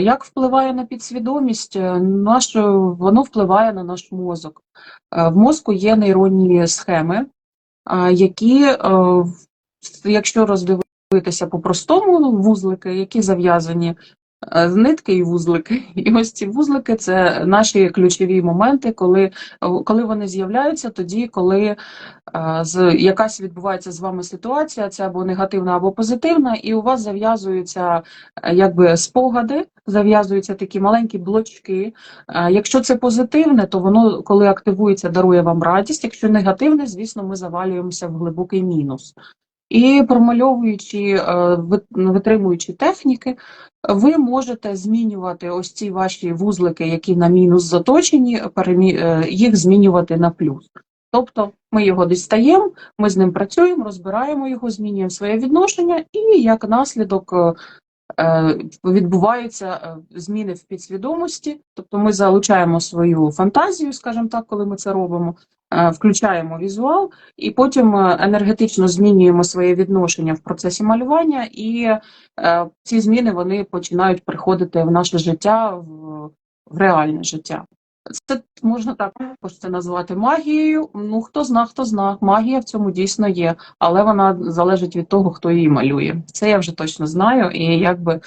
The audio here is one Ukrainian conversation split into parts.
Як впливає на підсвідомість? Е, Наш, воно впливає на наш мозок. Е, В мозку є нейронні схеми, е, які, якщо роздивитися по-простому, вузлики, які зав'язані з нитки і вузлики. І ось ці вузлики це наші ключові моменти, коли, коли вони з'являються, тоді, коли е, з, якась відбувається з вами ситуація, це або негативна, або позитивна, і у вас зав'язуються е, якби спогади, зав'язуються такі маленькі блочки. Е, Якщо це позитивне, то воно, коли активується, дарує вам радість. Якщо негативне, звісно, ми завалюємося в глибокий мінус. І промальовуючи, е, витримуючи техніки, ви можете змінювати ось ці ваші вузлики, які на мінус заточені, е, їх змінювати на плюс. Тобто ми його дістаємо, ми з ним працюємо, розбираємо його, змінюємо своє відношення, і як наслідок е, відбуваються зміни в підсвідомості. Тобто ми залучаємо свою фантазію, скажімо так, коли ми це робимо, включаємо візуал, і потім е, енергетично змінюємо своє відношення в процесі малювання, і е, ці зміни вони починають приходити в наше життя, в, реальне життя. Це можна також це назвати магією. Ну хто зна, хто зна. Магія в цьому дійсно є, але вона залежить від того, хто її малює. Це я вже точно знаю, і якби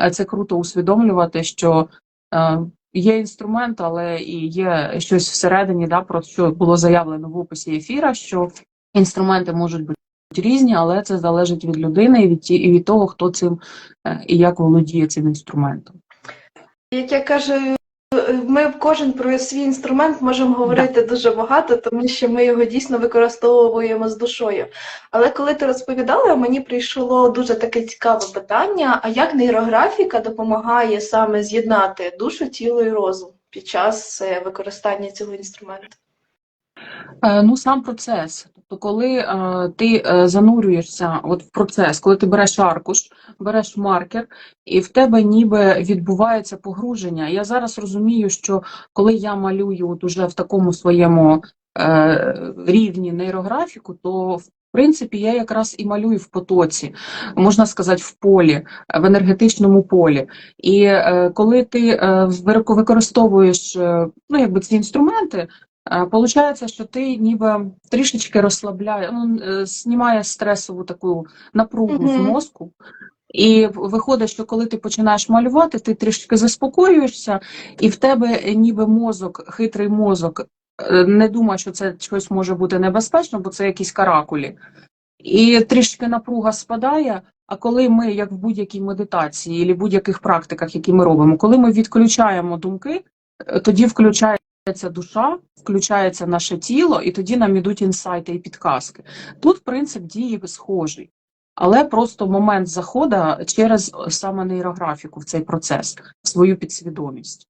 е, це круто усвідомлювати, що е, є інструмент, але і є щось всередині, да, про що було заявлено в описі ефіра, що інструменти можуть бути різні, але це залежить від людини і від ті, і від того, хто цим е, і як володіє цим інструментом. Як я кажу, ми кожен про свій інструмент можемо говорити дуже багато, тому що ми його дійсно використовуємо з душою. Але коли ти розповідала, мені прийшло дуже таке цікаве питання: а як нейрографіка допомагає саме з'єднати душу, тіло і розум під час е, використання цього інструменту? Е, Ну, сам процес. Тобто, коли е, ти е, занурюєшся от в процес, коли ти береш аркуш, береш маркер, і в тебе ніби відбувається погруження. Я зараз розумію, що коли я малюю от уже в такому своєму рівні нейрографіку, то в принципі я якраз і малюю в потоці, можна сказати, в полі, в енергетичному полі. І коли ти використовуєш ну, якби ці інструменти. Е, Получається, що ти ніби трішечки розслабляє, ну, е, знімає стресову таку напругу в мозку. І виходить, що коли ти починаєш малювати, ти трішки заспокоюєшся, і в тебе ніби мозок, хитрий мозок, е, не думає, що це щось може бути небезпечно, бо це якісь каракулі. І трішки напруга спадає. А коли ми, як в будь-якій медитації, або будь-яких практиках, які ми робимо, коли ми відключаємо думки, тоді включається душа, включається наше тіло, і тоді нам ідуть інсайти і підказки. Тут принцип дії схожий, але просто момент заходу через саме нейрографіку в цей процес, в свою підсвідомість.